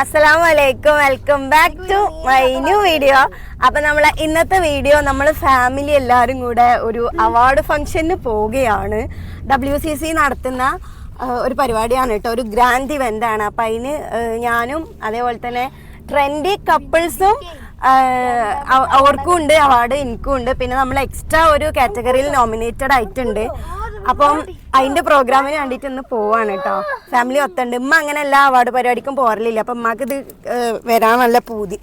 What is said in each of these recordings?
അസ്സലാമു വലൈക്കും welcome back to my new video അപ്പൊ നമ്മളെ ഇന്നത്തെ വീഡിയോ നമ്മൾ ഫാമിലി എല്ലാവരും കൂടെ ഒരു അവാർഡ് ഫംഗ്ഷന് പോവുകയാണ്. ഡബ്ല്യു സി സി നടത്തുന്ന ഒരു പരിപാടിയാണ് കേട്ടോ. ഒരു ഗ്രാൻഡ് ഇവന്റ് ആണ്. അപ്പൊ അതിന് ഞാനും അതേപോലെ തന്നെ ട്രെൻഡി കപ്പിൾസും അവർക്കും ഉണ്ട് അവാർഡ് എനിക്കും ഉണ്ട്. പിന്നെ നമ്മൾ എക്സ്ട്രാ ഒരു കാറ്റഗറിയിൽ നോമിനേറ്റഡ് ആയിട്ടുണ്ട്. അപ്പം അതിന്റെ പ്രോഗ്രാമിന് വേണ്ടിയിട്ട് ഒന്ന് പോവാണ് കേട്ടോ ഫാമിലി ഒത്തണ്ട്. ഉമ്മ അങ്ങനെ എല്ലാ അവാർഡ് പരിപാടിക്കും പോരലില്ല അപ്പം ഉമ്മാക്ക് ഇത് വരാൻ നല്ല പൂതി.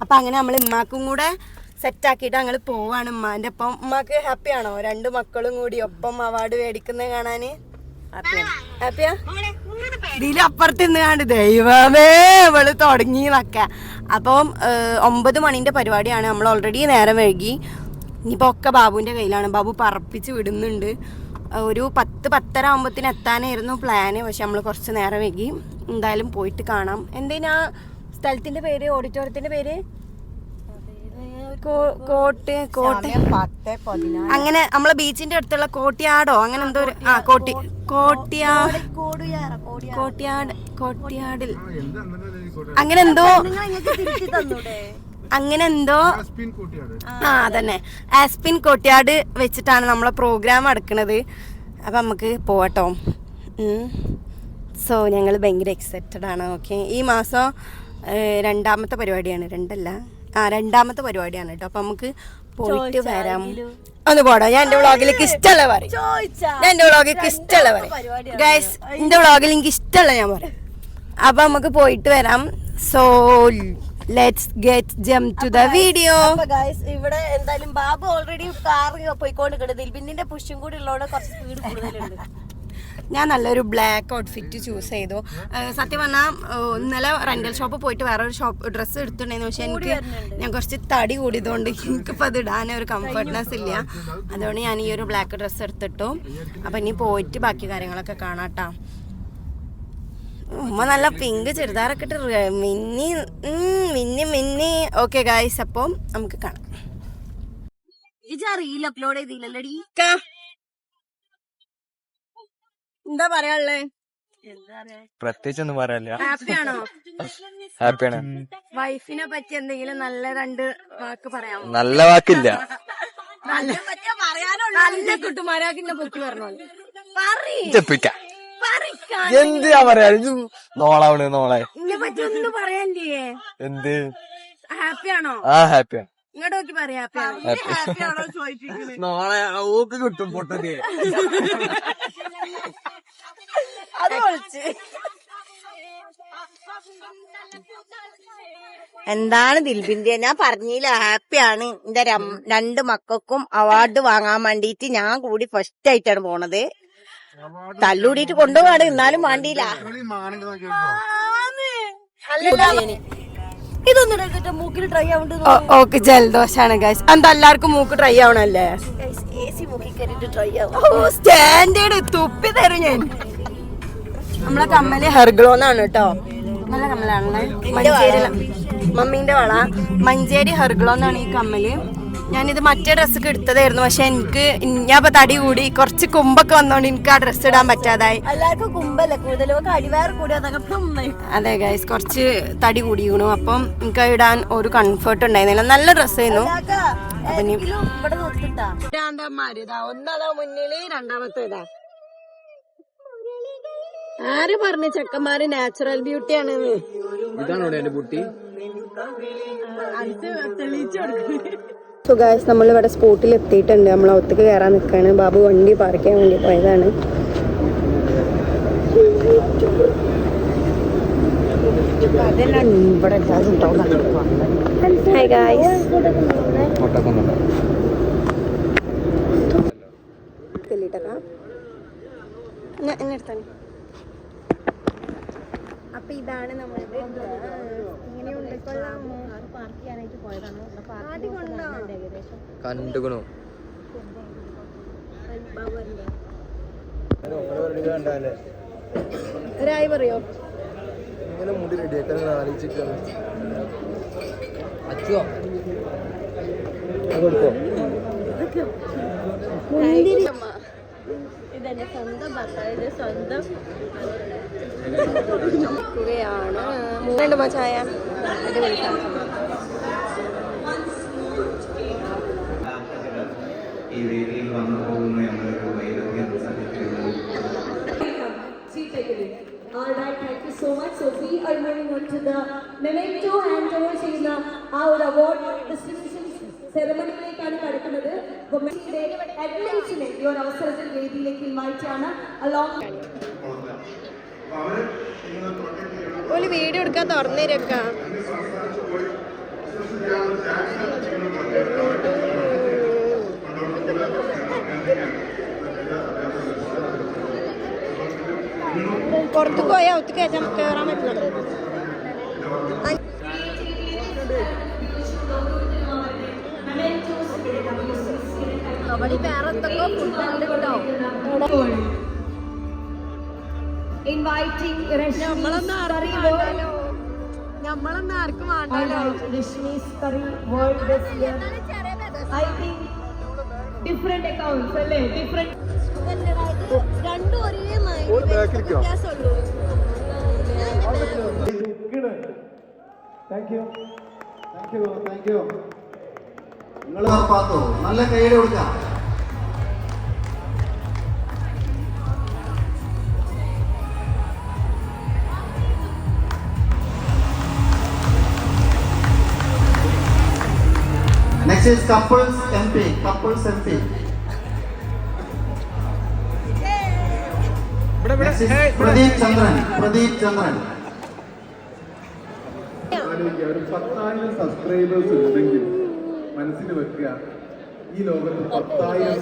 അപ്പം അങ്ങനെ നമ്മൾ ഉമ്മാക്കും കൂടെ സെറ്റ് ആക്കിയിട്ട് ഞങ്ങൾ പോവാണ് ഉമ്മാന്റെ ഒപ്പം. ഉമ്മാക്ക് ആണോ? രണ്ട് മക്കളും കൂടി ഒപ്പം അവാർഡ് മേടിക്കുന്നത് കാണാന്? ഇതിലപ്പുറത്ത് നിന്ന് കണ്ട് ദൈവമേ ഇവൾ തുടങ്ങി എന്നൊക്കെ അപ്പം ഒമ്പത് മണിന്റെ പരിപാടിയാണ്. നമ്മൾ ഓൾറെഡി നേരം വൈകി. ഇനിയിപ്പോൾ ഒക്കെ ബാബുവിന്റെ കയ്യിലാണ്. ബാബു പറപ്പിച്ച് വിടുന്നുണ്ട്. ഒരു പത്ത് പത്തര ആകുമ്പത്തിന് എത്താനായിരുന്നു പ്ലാന് പക്ഷെ നമ്മൾ കുറച്ച് നേരം വൈകി. എന്തായാലും പോയിട്ട് കാണാം. എന്തിനാ സ്ഥലത്തിന്റെ പേര്? ഓഡിറ്റോറിയത്തിന്റെ പേര്? കോട്ട് കോട്ട്. അങ്ങനെ നമ്മളെ ബീച്ചിന്റെ അടുത്തുള്ള കോട്ടിയാടോ? അങ്ങനെ എന്തോ ഒരു ആ കോട്ടി കോട്ടിയാട്. കോട്ടിയാട് കോട്ടിയാടിൽ. അങ്ങനെ എന്തോ നിങ്ങൾക്ക് തിരിച്ചു തന്നൂടെ? അങ്ങനെ എന്തോ ആ അതന്നെ. ആസ്പിൻ കോട്ടിയാട് വെച്ചിട്ടാണ് നമ്മളെ പ്രോഗ്രാം അടക്കണത് അപ്പം നമുക്ക് പോവട്ടോ. സോ ഞങ്ങൾ ഭയങ്കര എക്സൈറ്റഡ് ആണ്. ഓക്കെ ഈ മാസം രണ്ടാമത്തെ പരിപാടിയാണ്. രണ്ടല്ല. ആ രണ്ടാമത്തെ പരിപാടിയാണ് കേട്ടോ അപ്പം നമുക്ക് പോയിട്ട് വരാം. ഒന്ന് പോടാ. ഞാൻ എന്റെ വ്ളോഗിലേക്ക് ഇഷ്ടമുള്ള പറയും. ഞാൻ എന്റെ വ്ളോഗിലേക്ക് ഇഷ്ടമുള്ള പറയും. ഗൈസ് എന്റെ വ്ളോഗിൽ എനിക്ക് ഇഷ്ടമുള്ള ഞാൻ പറയാം. അപ്പൊ നമുക്ക് പോയിട്ട് വരാം. So let's get jump to the video guys ഇവിടെ എന്തായാലും ബാബു ഓൾറെഡി കാർ പോയിക്കൊണ്ടിരിക്കുന്നത് ദിൽബിന്റെ പുഷും കൂടി ഉള്ളതോടെ കുറച്ച് സ്പീഡ് കൂടുതലുണ്ട്. ഞാൻ നല്ലൊരു ബ്ലാക്ക് ഔട്ട്ഫിറ്റ് ചൂസ് ചെയ്തു. സത്യം പറഞ്ഞാൽ ഇന്നലെ റെന്റൽ ഷോപ്പ് പോയിട്ട് വേറെ ഒരു ഷോപ്പ് ഡ്രസ്സ് എടുത്തിട്ടുണ്ടായിരുന്നു. പക്ഷെ എനിക്ക് ഞാൻ കുറച്ച് തടി കൂടിയതുകൊണ്ട് എനിക്കിപ്പോൾ അത് ഇടാൻ ഒരു കംഫർട്ട്നെസ് ഇല്ല. അതുകൊണ്ട് ഞാൻ ഈ ഒരു ബ്ലാക്ക് ഡ്രസ്സ് എടുത്തിട്ടു. അപ്പം ഇനി പോയിട്ട് ബാക്കി കാര്യങ്ങളൊക്കെ കാണാട്ടാ ഉമ്മ നല്ല പിങ്ക് ചുരിദാറൊക്കെ ഇട്ട് മിന്നി മിന്നി മിന്നി. ഓക്കെ ഗായ്സ് അപ്പം നമുക്ക് കാണാം. ഇജ റീൽ അപ്ലോഡ് ചെയ്തില്ലല്ലടി? എന്താ പറയാള്ളേ എന്താ പറയാ? പ്രത്യേകിച്ച് ഒന്നും പറയാനില്ല ഹാപ്പിയാണോ ഹാപ്പിയാണ് വൈഫിനെ പറ്റി എന്തെങ്കിലും നല്ല രണ്ട് വാക്ക് പറയാമോ? നല്ല വാക്കില്ല. നല്ല നല്ല കുട്ടുമാരാക്കിന്റെ പൊക്കി പറഞ്ഞോളൂ. എന്തിനാ പറയാ? ഇത് നോളാവണ് നോളെ. എന്ത്? ഹാപ്പിയാണോ ആ ഹാപ്പിയാണ് ഇങ്ങോട്ട് നോക്കി പറയാ ഹാപ്പിയാണോ നോളെ ഓക്ക് കിട്ടും പൊട്ടത് അത് വിളിച്ച് എന്താണ് ദിൽബിന്റെ? ഞാൻ പറഞ്ഞില്ല ഹാപ്പിയാണ് എന്റെ രണ്ട് മക്കൾക്കും അവാർഡ് വാങ്ങാൻ വേണ്ടിട്ട് ഞാൻ കൂടി ഫസ്റ്റ് ആയിട്ടാണ് പോണത്. തല്ലൂടിയിട്ട് കൊണ്ടുപോവാണ്. എന്നാലും വേണ്ടിയില്ല ഇതൊന്നും മൂക്കിൽ ട്രൈ ഓക്കെ ജലദോഷാണ് ഗൈസ് എന്താ എല്ലാവർക്കും മൂക്ക് ട്രൈ ആവണല്ലേ? സ്റ്റാൻഡേർഡ് തുപ്പി തരും ഞാൻ. നമ്മളെ കമ്മൽ ഹെർഗ്ലോന്നാണ് കേട്ടോ. നല്ല കമ്മലാണല്ലേ? മഞ്ചേരി മമ്മീന്റെ വള. മഞ്ചേരി ഹെർഗ്ലോ എന്നാണ് ഈ കമ്മൽ. ഞാനിത് മറ്റേ ഡ്രസ്സൊക്കെ എടുത്തതായിരുന്നു. പക്ഷെ എനിക്ക് ഞാൻ ഇപ്പൊ തടി കൂടി കുറച്ച് കുമ്പൊക്കെ വന്നോണ്ട് എനിക്ക് ആ ഡ്രസ്സ് ഇടാൻ പറ്റാതായി. എല്ലാവർക്കും കുമ്പല്ല? കൂടുതലും അതെ ഗൈസ് കുറച്ച് തടി കൂടിയിരുന്നു അപ്പം എനിക്ക് ഇടാൻ ഒരു കംഫർട്ട് ഉണ്ടായിരുന്നില്ല. നല്ല ഡ്രസ് ആയിരുന്നു. ഒന്നതാ മുന്നിൽ രണ്ടാമത്തേതാ ആര് പറഞ്ഞു ചെക്കന്മാര് നാച്ചുറൽ ബ്യൂട്ടി ആണെന്ന് ഇതാണോ എന്റെ കുട്ടി സോ ഗായ്സ് നമ്മൾ ഇവിടെ സ്പോട്ടിൽ എത്തിയിട്ടുണ്ട്. നമ്മൾ ഒത്തുക്ക് കയറാൻ നിൽക്കുകയാണ് ബാബു വണ്ടി പാർക്ക് ചെയ്യാൻ വേണ്ടി പോയതാണ്. ഇവിടെ ഹായ് ഗായ്സ് എന്നെ എടുത്താണ് അപ്പൊ ഇതാണ് നമ്മളുടെ ഇങ്ങനെയുണ്ട്. കൊള്ളാമോ? പാർക്ക് ചെയ്യാനായിട്ട് പോയതാണ് ആദ്യം കൊണ്ടോ ഏകദേശം കണ്ടുകണു ഒരായി പറയോ? ഇങ്ങനെ മുടി റെഡിയാക്കാൻ ആലോചിച്ചിട്ടാണ്. അച്ചുവോ കൊടുക്കോ മുന്തിരി ഇതെന്റെ സ്വന്തം ഭർത്താവിന്റെ സ്വന്തം ാണ് രണ്ട് മച്ചായ അടിപൊളി ഈ വേദിയിൽ വന്നു പോകുന്നു എന്നൊരു വൈരുദ്ധ്യം സത്യത്തിലുണ്ട് She take it in. All right, thank you so much. So we are moving on to the memento handover ചെയ്യുന്ന ആ ഒരു അവാർഡ് ഡിസ്ട്രിബ്യൂഷൻ സെറമണിയിലേക്കാണ് കടക്കുന്നത് അഡ്മിൻസിനെ ഒരു അവസരത്തിൽ വേദിയിലേക്ക് ആണ് അലോങ് ഒരു വീഡിയോ എടുക്കാൻ തുറന്നിരക്ക. പുറത്ത് പോയാൽ ഒത്തു കയറ്റാൻ കയറാൻ പറ്റില്ല. അവിടെ വേറെ എന്തൊക്കെ ഫുഡ് കേട്ടോ. ഇൻവൈറ്റിംഗ് നമ്മളൊന്നും ആർക്കും വേണ്ടല്ലോ. നമ്മളൊന്നും ആർക്കും വേണ്ടല്ലോ. ഐ തിങ്ക് different accounts അല്ലേ? Different. രണ്ടും ഒരേ വ്യത്യാസമുള്ളൂ. Thank you thank you thank you നിങ്ങൾ പാത്തോ? നല്ല കയ്യിൽ കൊടുക്കാം. Is couples M P couples M P Pradeep Chandran Pradeep Chandran ആലോചിക്കുക ഒരു പത്തായിരം സബ്സ്ക്രൈബേഴ്സ് ഉണ്ടെങ്കിൽ മനസ്സിൽ വെക്കുക. ഈ ലോകത്ത് പത്തായിരം